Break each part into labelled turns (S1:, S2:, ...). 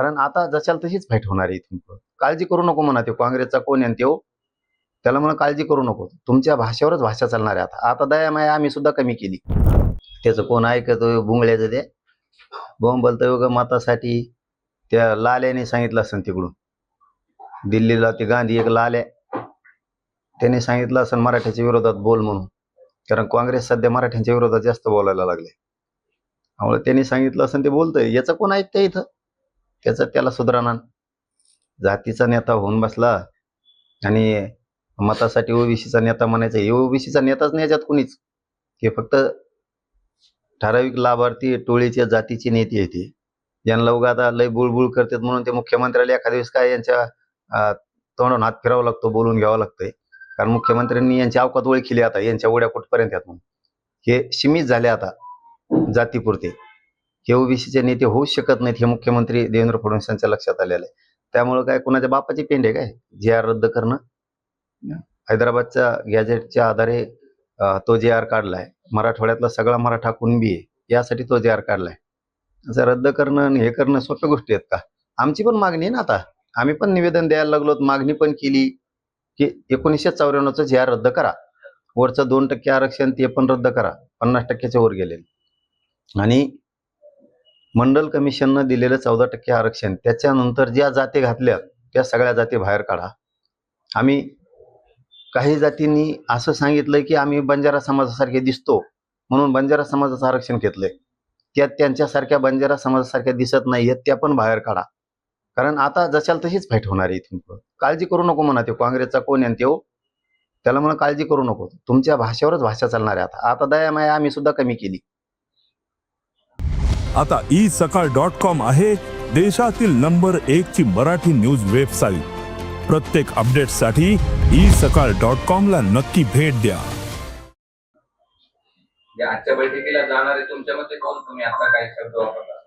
S1: कारण आता जशाल तशीच फाईट होणार आहे इथून काळजी करू नको म्हणा ते काँग्रेसचा कोण आहे तो त्याला म्हणा काळजी करू नको. तुमच्या भाषेवरच भाषा चालणार आहे आता. आता दया माया आम्ही सुद्धा कमी केली. त्याचं कोण ऐकतो बुंगळ्याचं ते? बोंबलत योग ग मतासाठी. त्या लाल्याने सांगितलं असेल तिकडून. दिल्लीला ते गांधी एक लाल्या. त्याने सांगितलं असेल मराठ्याच्या विरोधात बोल म्हणून. कारण काँग्रेस सध्या मराठ्यांच्या विरोधात जास्त बोलायला लागले त्यामुळे त्यांनी सांगितलं असेल ते बोलतंय. याचं कोण ऐकतंय इथं? त्याचं त्याला सुधारणा जातीचा नेता होऊन बसला आणि मतासाठी ओबीसीचा नेता म्हणायचा हे ओबीसीचा नेताच नाही याच्यात कुणीच. हे फक्त ठराविक लाभार्थी टोळीच्या जातीचे नेते आहेत ज्यांना यांना उगा आता लय बुळबुळ करतात म्हणून ते मुख्यमंत्र्याला एखाद्या दिवस काय यांच्या तोंडून हात फिरावा लागतो बोलून घ्यावं लागतंय. कारण मुख्यमंत्र्यांनी यांची अवकात ओळखिली आता यांच्या उड्या कुठपर्यंत आहेत म्हणून. हे सीमित झाले आता जातीपुरते. हे ओबीसीचे नेते होऊ शकत नाहीत हे मुख्यमंत्री देवेंद्र फडणवीस यांच्या लक्षात आलेलं आहे. त्यामुळे काय कुणाच्या बापाची पेंड आहे काय? जे आर रद्द करणं? हैदराबादच्या गॅजेटच्या आधारे तो जे आर काढलाय. मराठवाड्यातला सगळा मराठा कुणबी आहे यासाठी तो जे आर काढलाय. असं रद्द करणं आणि हे करणं सोप्या गोष्टी आहेत का? आमची पण मागणी आहे ना आता. आम्ही पण निवेदन द्यायला लागलो मागणी पण केली की एकोणीसशे चौऱ्याण्णवचं जे आर रद्द करा. वरचं दोन टक्के आरक्षण ते पण रद्द करा. पन्नास टक्क्याच्या वर गेले आणि मंडल कमिशननं दिलेलं चौदा टक्के आरक्षण त्याच्यानंतर ज्या जाती घातल्या त्या सगळ्या जाती बाहेर काढा. आम्ही काही जातींनी असं सांगितलं की आम्ही बंजारा समाजासारखे दिसतो म्हणून बंजारा समाजाचं आरक्षण घेतलंय. त्यात त्यांच्यासारख्या बंजारा समाजासारख्या दिसत नाही आहेत त्या पण बाहेर काढा. कारण आता जशाल तशीच फाईट होणार आहे इथून काळजी करू नको म्हणा ते काँग्रेसचा कोण आहे तो त्याला म्हणा काळजी करू नको. तुमच्या भाषेवरच भाषा चालणार आहे आता. आता दया माया आम्ही सुद्धा कमी केली.
S2: आता ई सकाळ डॉट कॉम आहे देशातील नंबर एक ची मराठी न्यूज वेबसाईट. प्रत्येक अपडेटसाठी ई सकाळ डॉट कॉम ला नक्की भेट द्या.
S3: जे आजच्या बैठकीला जाणारे तुमच्या मते कोण तुम्ही? आता काही शब्द वापरला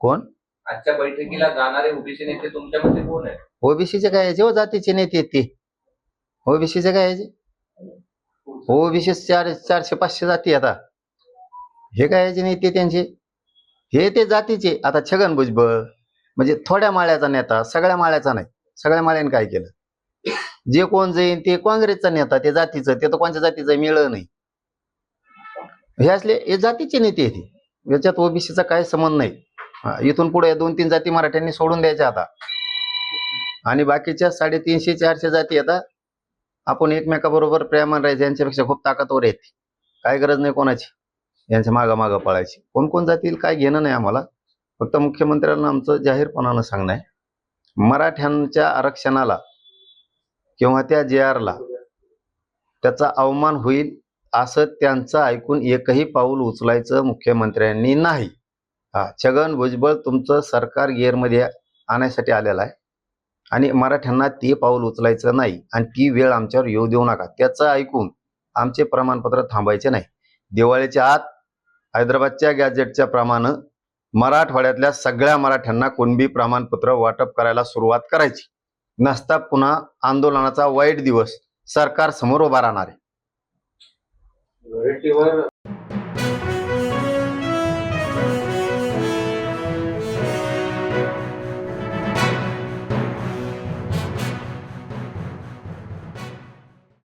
S1: कोण?
S3: आजच्या बैठकीला जाणारे ओबीसी नेते तुमच्या मते कोण आहे
S1: ओबीसीचे काय याचे हो जातीचे नेते ते. ओबीसीचे काय याचे ओबीसी चार चारशे पाचशे जाती आता. हे काय याचे नेते त्यांचे? हे ते जातीचे. आता छगन भुजबळ म्हणजे थोड्या माळ्याचा नेता सगळ्या माळ्याचा नाही. सगळ्या माळ्याने काय केलं? जे कोण जाईन ते काँग्रेसचा नेता ते जातीचं ते तर कोणत्या जातीचं मिळलं नाही. हे असले हे जातीचे नेते येते याच्यात ओबीसीचा काय संबंध नाही. इथून पुढे दोन तीन जाती मराठ्यांनी सोडून द्यायच्या आता. आणि बाकीच्या साडेतीनशे चारशे जाती आता आपण एकमेकाबरोबर प्रेमान राहायचं यांच्यापेक्षा खूप ताकदवर येते काय गरज नाही कोणाची. यांच्या मागा मागं पळायची. कोण कोण जातील काय घेणं नाही आम्हाला. फक्त मुख्यमंत्र्यांना आमचं जाहीरपणानं सांगणं आहे. मराठ्यांच्या आरक्षणाला किंवा त्या जे आरला त्याचा अवमान होईल असं त्यांचं ऐकून एकही पाऊल उचलायचं मुख्यमंत्र्यांनी नाही. हा छगन भुजबळ तुमचं सरकार गिअरमध्ये आणण्यासाठी आलेलं आहे. आणि मराठ्यांना ते पाऊल उचलायचं नाही. आणि ती वेळ आमच्यावर येऊ देऊ नका. त्याचं ऐकून आमचे प्रमाणपत्र थांबायचे नाही. दिवाळीच्या आत हैदराबादच्या गॅजेटच्या प्रमाणे मराठवाड्यातल्या सगळ्या मराठ्यांना कुणबी प्रमाणपत्र वाटप करायला सुरुवात करायची. नसता पुन्हा आंदोलनाचा वाईट दिवस सरकार समोर उभा राहणार आहे.